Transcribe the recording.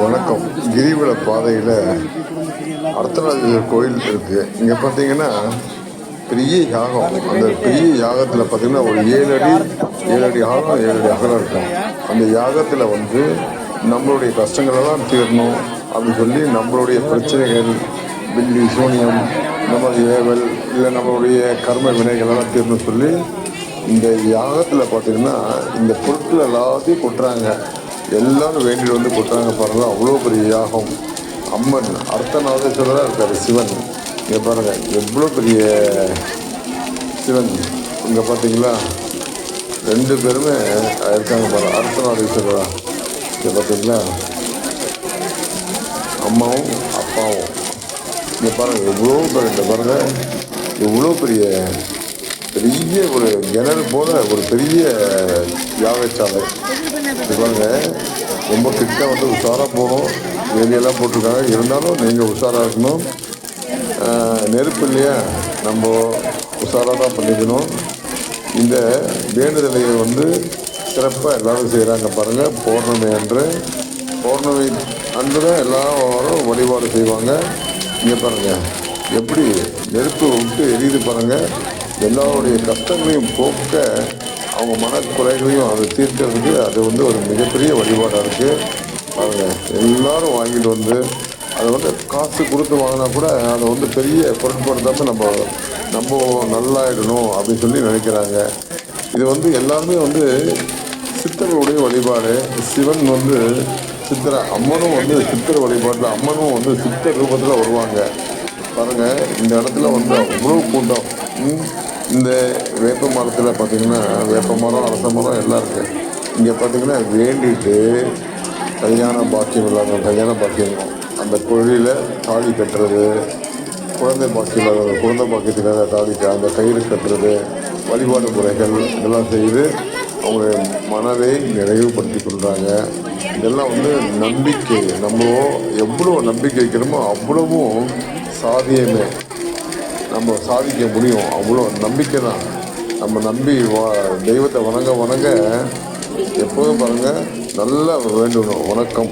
வணக்கம். கிரிவல பாதையில் அர்த்தராஜர் கோயில் இருக்கு. இங்கே பார்த்தீங்கன்னா பெரிய யாகம். அந்த பெரிய யாகத்தில் பார்த்தீங்கன்னா ஒரு ஏழு அடி ஏழு அடி ஆழம் ஏழு அடி அகலம் இருக்கும். அந்த யாகத்தில் வந்து நம்மளுடைய கஷ்டங்களெல்லாம் தீரணும் அப்படின்னு சொல்லி நம்மளுடைய பிரச்சனைகள் பில்லி சூனியம் இந்த மாதிரி ஏவல் இல்லை நம்மளுடைய கர்ம வினைகளெல்லாம் தீரணும்னு சொல்லி இந்த யாகத்தில் பார்த்திங்கன்னா இந்த பொருட்கள் எல்லாத்தையும் கொட்டுறாங்க. எல்லாரும் வேண்டிட்டு வந்து கொடுத்தாங்க பாருங்கள் அவ்வளோ பெரிய யாகம். அம்மன் அர்த்தநாதேஸ்வரராக இருக்கார் சிவன். இங்கே பாருங்க எவ்வளோ பெரிய சிவன். இங்கே பார்த்தீங்களா ரெண்டு பேருமே இருக்காங்க பாருங்க. அர்த்தநாதேஸ்வரரா. இங்கே பார்த்தீங்களா அம்மாவும் அப்பாவும். இங்கே பாருங்கள் எவ்வளோ பேர் இந்த பாருங்க. எவ்வளோ பெரிய பெரிய ஒரு கிணறு போல ஒரு பெரிய யாகச்சாலை இது ரொம்ப கிட்ட வந்து உஷாராக போகணும். வேலையெல்லாம் போட்டிருக்காங்க. இருந்தாலும் நீங்கள் உஷாராக இருக்கணும். நெருப்பு இல்லையா? நம்ம உஷாராக தான் பண்ணிக்கணும். இந்த வேண்டுதலை வந்து சிறப்பாக எல்லோரும் செய்கிறாங்க பாருங்கள் பௌர்ணமி அன்று. பௌர்ணமி அன்று தான் எல்லாரும் வழிபாடு செய்வாங்க. இங்கே பாருங்கள் எப்படி நெருப்பு விட்டு எரியுது பாருங்கள் எல்லாருடைய கஷ்டங்களையும் போக்க அவங்க மனக்குறைகளையும் அதை தீர்க்கிறதுக்கு அது வந்து ஒரு மிகப்பெரிய வழிபாடாக இருக்குது பாருங்கள் எல்லோரும் வாங்கிட்டு வந்து அதை வந்து காசு கொடுத்து வாங்கினா கூட அதை வந்து பெரிய பொருட்படுத்தாமல் நம்ம நம்ம நல்லாயிடணும் அப்படின்னு சொல்லி நினைக்கிறாங்க. இது வந்து எல்லாருமே வந்து சித்தர்களுடைய வழிபாடு. சிவன் வந்து சித்திர அம்மனும் வந்து சித்தர் வழிபாட்டில் அம்மனும் வந்து சித்தர் ரூபத்தில் வருவாங்க. பாருங்கள் இந்த இடத்துல வந்து அவ்வளோ கூட்டம். ம், இந்த வேப்ப மரத்தில் பார்த்தீங்கன்னா வேப்ப மரம் அரச மரம் எல்லாம் இருக்குது இங்கே பார்த்தீங்கன்னா வேண்டிட்டு கல்யாண பாக்கியம் இல்லாத கல்யாண பாக்கியம். அந்த கோழியில் தாலி கட்டுறது குழந்தை பாக்கியம் இல்லாத குழந்தை பாக்கியத்துக்காக தாலி அந்த கயிறு கட்டுறது வழிபாடு முறைகள் இதெல்லாம் செய்து அவங்களுடைய மனதை நிறைவுபடுத்தி கொள்கிறாங்க இதெல்லாம் வந்து நம்பிக்கை. நம்ம எவ்வளோ நம்பிக்கை வைக்கிறோமோ அவ்வளவும் சாதியமே. நம்ம சாதிக்க முடியும். அவ்வளோ நம்பிக்கை தான். நம்ம நம்பி வா தெய்வத்தை வணங்க வணங்க எப்போதும் பாருங்கள் நல்லா வேண்டணும். வணக்கம்.